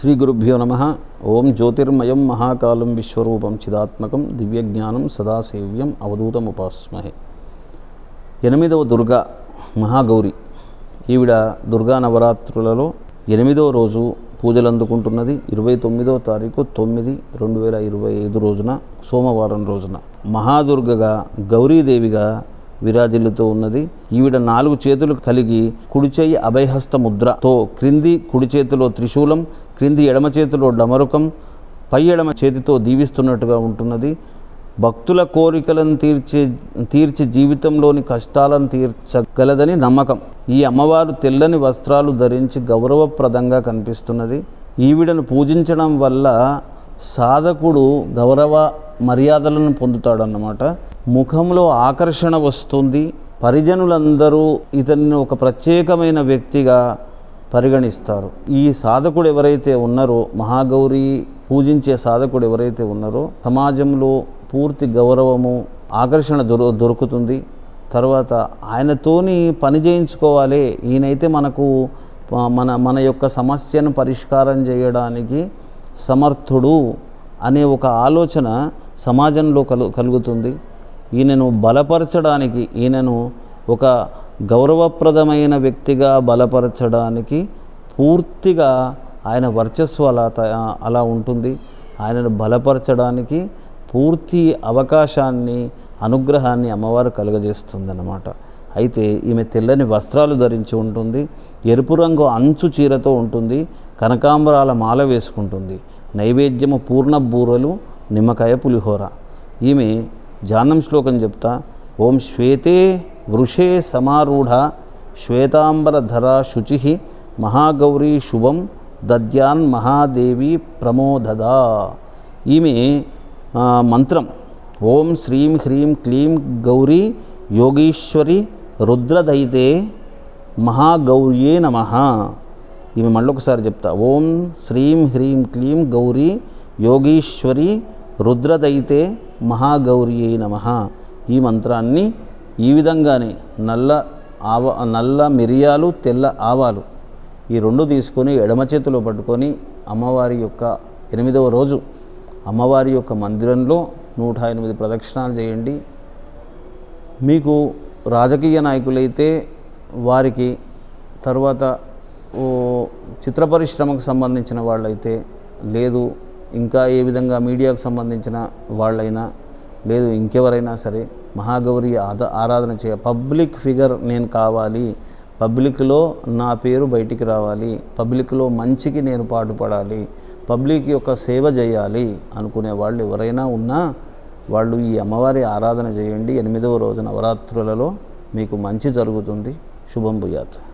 శ్రీ గురుభ్యో నమ. ఓం జ్యోతిర్మయం మహాకాలం విశ్వరూపం చిదాత్మకం దివ్యజ్ఞానం సదాసేవ్యం అవధూతముపాస్మహే. ఎనిమిదవ దుర్గా మహాగౌరి. ఈవిడ దుర్గా నవరాత్రులలో ఎనిమిదవ రోజు పూజలు అందుకుంటున్నది ఇరవై తొమ్మిదవ తారీఖు తొమ్మిది రెండు వేల ఇరవై ఐదు రోజున సోమవారం రోజున. మహాదుర్గగా గౌరీదేవిగా విరాజిల్లుతూ ఉన్నది. ఈవిడ నాలుగు చేతులు కలిగి కుడిచేయి అభయహస్త ముద్రతో క్రింది కుడి చేతిలో త్రిశూలం క్రింది ఎడమ చేతిలో డమరుకం పై ఎడమ చేతితో దీవిస్తున్నట్టుగా ఉంటున్నది. భక్తుల కోరికలను తీర్చే తీర్చి జీవితంలోని కష్టాలను తీర్చగలదని నమ్మకం. ఈ అమ్మవారు తెల్లని వస్త్రాలు ధరించి గౌరవప్రదంగా కనిపిస్తున్నది. ఈవిడను పూజించడం వల్ల సాధకుడు గౌరవ మర్యాదలను పొందుతాడన్నమాట. ముఖంలో ఆకర్షణ వస్తుంది. పరిజనులందరూ ఇతన్ని ఒక ప్రత్యేకమైన వ్యక్తిగా పరిగణిస్తారు. ఈ సాధకుడు ఎవరైతే ఉన్నారో మహాగౌరి పూజించే సాధకుడు ఎవరైతే ఉన్నారో సమాజంలో పూర్తి గౌరవము ఆకర్షణ దొరు దొరుకుతుంది. తర్వాత ఆయనతోని పని చేయించుకోవాలి. ఈయనైతే మనకు మన మన యొక్క సమస్యను పరిష్కారం చేయడానికి సమర్థుడు అనే ఒక ఆలోచన సమాజంలో కలు కలుగుతుంది. ఈయనను బలపరచడానికి ఈయనను ఒక గౌరవప్రదమైన వ్యక్తిగా బలపరచడానికి పూర్తిగా ఆయన వర్చస్సు అలా త- అలా ఉంటుంది. ఆయనను బలపరచడానికి పూర్తి అవకాశాన్ని అనుగ్రహాన్ని అమ్మవారు కలుగజేస్తుందన్నమాట. అయితే ఈమె తెల్లని వస్త్రాలు ధరించి ఉంటుంది. ఎరుపు రంగు అంచు చీరతో ఉంటుంది. కనకాంబరాల మాల వేసుకుంటుంది. నైవేద్యము పూర్ణ బూరలు నిమ్మకాయ పులిహోర. ఈమె జానం శ్లోకం చెప్తా ఓం శ్వేతే వృషే సమారూఢ శ్వేతాంబరధరా శుచి మహాగౌరీ శుభం దద్యాన్ మహాదేవి ప్రమోదదా. ఈమె మంత్రం. ఓం శ్రీం హ్రీం క్లీం గౌరీ యోగీశ్వరి రుద్రదైతే మహాగౌర్యే నమ. ఈమె మళ్ళొకసారి చెప్తా. ఓం శ్రీం హ్రీం క్లీం గౌరీ యోగీశ్వరి రుద్రదైతే మహాగౌర్యే నమ. ఈ మంత్రాన్ని ఈ విధంగానే నల్ల ఆవ నల్ల మిరియాలు తెల్ల ఆవాలు ఈ రెండు తీసుకొని ఎడమ చేతిలో పట్టుకొని అమ్మవారి యొక్క ఎనిమిదవ రోజు అమ్మవారి యొక్క మందిరంలో నూట ఎనిమిది ప్రదక్షిణాలు చేయండి. మీకు రాజకీయ నాయకులైతే వారికి తర్వాత ఓ చిత్ర పరిశ్రమకు సంబంధించిన వాళ్ళైతే లేదు ఇంకా ఏ విధంగా మీడియాకు సంబంధించిన వాళ్ళైనా లేదు ఇంకెవరైనా సరే మహాగౌరి ఆద ఆరాధన చేయ పబ్లిక్ ఫిగర్ నేను కావాలి పబ్లిక్లో నా పేరు బయటికి రావాలి పబ్లిక్లో మంచికి నేను పాటుపడాలి పబ్లిక్ యొక్క సేవ చేయాలి అనుకునే వాళ్ళు ఎవరైనా ఉన్నా వాళ్ళు ఈ అమ్మవారి ఆరాధన చేయండి. ఎనిమిదవ రోజు నవరాత్రులలో మీకు మంచి జరుగుతుంది. శుభం భూయాత్.